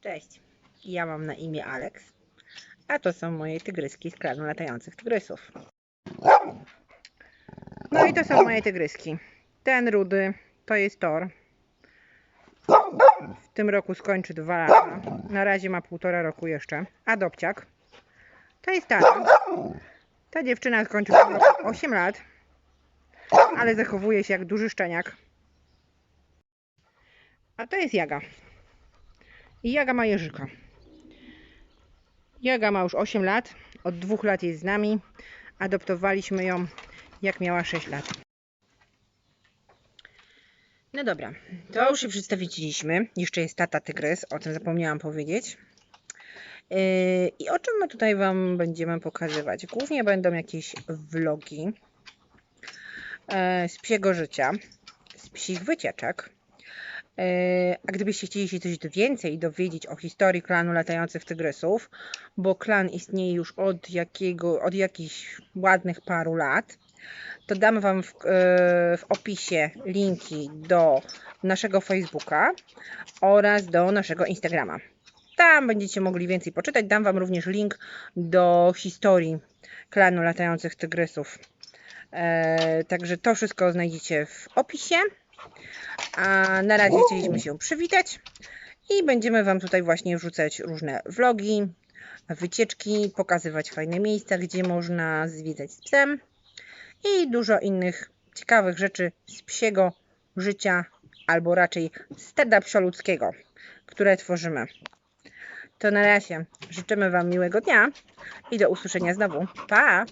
Cześć, ja mam na imię Alex, a to są moje tygryski z klanu latających tygrysów. No i to są moje tygryski. Ten rudy to jest Tor. W tym roku skończy dwa lata. Na razie ma półtora roku jeszcze. A Dobciak to jest Tara. Ta dziewczyna skończy w tym roku 8 lat, ale zachowuje się jak duży szczeniak. A to jest Jaga. I Jaga ma Jerzyka. Jaga ma już 8 lat. Od dwóch lat jest z nami. Adoptowaliśmy ją jak miała 6 lat. No dobra, to już się przedstawiliśmy. Jeszcze jest tata tygrys, o tym zapomniałam powiedzieć. Yy, I o czym my tutaj Wam będziemy pokazywać? Głównie będą jakieś vlogi e, z psiego życia, z psich wycieczek. E, A gdybyście chcieli się coś więcej dowiedzieć o historii klanu latających tygrysów, bo klan istnieje już od, jakiego, od jakichś ładnych paru lat, to dam Wam w, e, w opisie linki do naszego Facebooka oraz do naszego Instagrama. Tam będziecie mogli więcej poczytać. Dam Wam również link do historii klanu latających tygrysów. E, także to wszystko znajdziecie w opisie. A na razie chcieliśmy się przywitać i będziemy Wam tutaj właśnie wrzucać różne vlogi, wycieczki, pokazywać fajne miejsca, gdzie można zwiedzać z psem i dużo innych ciekawych rzeczy z psiego życia, albo raczej stada psioludzkiego, które tworzymy. To na razie życzymy Wam miłego dnia i do usłyszenia znowu. Pa!